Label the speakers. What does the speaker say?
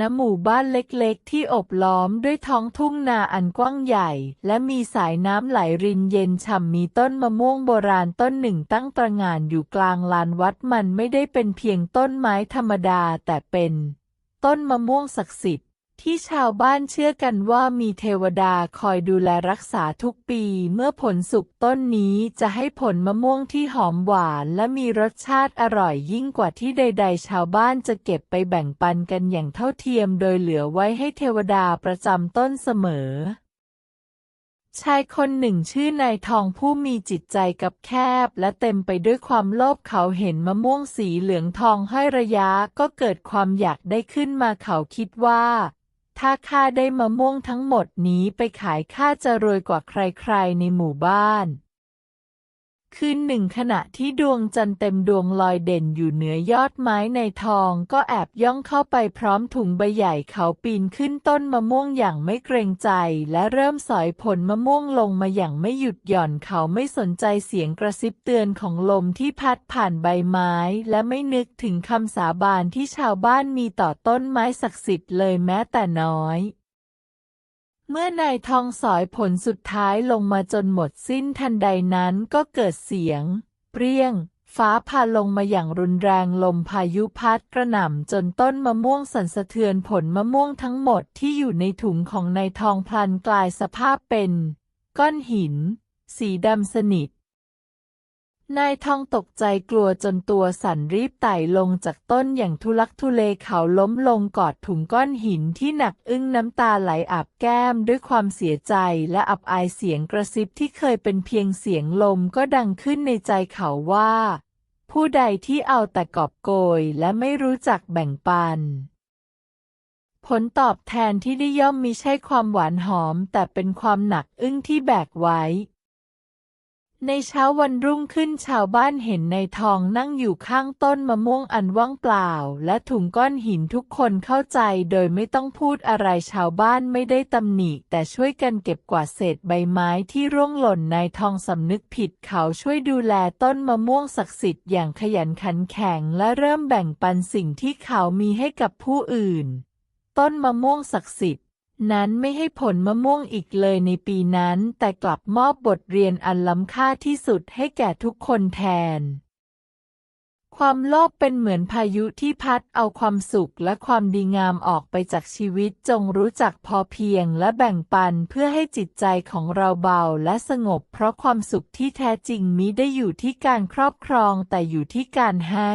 Speaker 1: ณหมู่บ้านเล็กๆ ที่อบล้อมด้วยท้องทุ่งนาอันกว้างใหญ่ และมีสายน้ำไหลรินเย็นฉ่ำมีต้นมะม่วงโบราณต้นหนึ่งตั้งตระงานอยู่กลางลานวัดมันไม่ได้เป็นเพียงต้นไม้ธรรมดาแต่เป็น ต้นมะม่วงศักดิ์สิทธิ์ ที่ชาวบ้านเชื่อกันว่ามีเทวดาคอยดูแลรักษาทุกปี เมื่อผลสุกต้นนี้จะให้ผลมะม่วงที่หอมหวานและมีรสชาติอร่อยยิ่งกว่าที่ใด ๆ ชาวบ้านจะเก็บไปแบ่งปันกันอย่างเท่าเทียมโดยเหลือไว้ให้เทวดาประจำต้นเสมอ ชายคนหนึ่งชื่อนายทองผู้มีจิตใจกับแคบ และเต็มไปด้วยความโลภเขาเห็นมะม่วงสีเหลืองทองห้อยระยะก็เกิดความอยากได้ขึ้นมาเขาคิดว่า ถ้าข้าได้มะม่วงทั้งหมดนี้ไปขายข้าจะรวยกว่าใครๆในหมู่บ้าน คืนหนึ่งขณะที่ดวงจันทร์เต็มดวงลอยเด่นอยู่เหนือยอดไม้ในทองก็แอบย่องเข้าไปพร้อมถุงใบใหญ่เขาปีนขึ้นต้นมะม่วงอย่างไม่เกรงใจ และเริ่มสอยผลมะม่วงลงมาอย่างไม่หยุดหย่อนเขาไม่สนใจเสียงกระซิบเตือนของลมที่พัดผ่านใบไม้ และไม่นึกถึงคำสาบานที่ชาวบ้านมีต่อต้นไม้ศักดิ์สิทธิ์เลยแม้แต่น้อย เมื่อนายทองสอยผลสุดท้ายลงมาจนหมดสิ้นทันใดนั้นก็เกิดเสียง เปรี้ยง ฟ้าผ่าลงมาอย่างรุนแรงลมพายุพัดกระหน่ำจนต้นมะม่วงสั่นสะเทือนผลมะม่วงทั้งหมดที่อยู่ในถุงของนายทองพลันกลายสภาพเป็น ก้อนหิน สีดำสนิท นายทองตกใจกลัวจนตัวสั่นรีบไต่ลงจากต้นอย่างทุลักทุเลเขาล้มลงกอดถุงก้อนหินที่หนักอึ้งน้ำตาไหลอาบแก้มด้วยความเสียใจและอับอายเสียงกระซิบที่เคยเป็นเพียงเสียงลมก็ดังขึ้นในใจเขาว่า ผู้ใดที่เอาแต่กอบโกยและไม่รู้จักแบ่งปัน ผลตอบแทนที่ได้ย่อมมิใช่ความหวานหอมแต่เป็นความหนักอึ้งที่แบกไว้ ในเช้าวันรุ่งขึ้นชาวบ้านเห็นนายทองนั่งอยู่ข้างต้นมะม่วงอันว่างเปล่า และถุงก้อนหินทุกคนเข้าใจโดยไม่ต้องพูดอะไรชาวบ้านไม่ได้ตำหนิ แต่ช่วยกันเก็บกวาดเศษใบไม้ที่ร่วงหล่นนายทองสำนึกผิดเขาช่วยดูแลต้นมะม่วงศักดิ์สิทธิ์อย่างขยันขันแข็งและเริ่มแบ่งปันสิ่งที่เขามีให้กับผู้อื่น ต้นมะม่วงศักดิ์สิทธิ์ นั้นไม่ให้ผลมะม่วงอีกเลยในปีนั้น แต่กลับมอบบทเรียนอันล้ำค่าที่สุดให้แก่ทุกคนแทน ความโลภเป็นเหมือนพายุที่พัดเอาความสุขและความดีงามออกไปจากชีวิตจงรู้จักพอเพียงและแบ่งปันเพื่อให้จิตใจของเราเบาและสงบ เพราะความสุขที่แท้จริงมิได้อยู่ที่การครอบครองแต่อยู่ที่การให้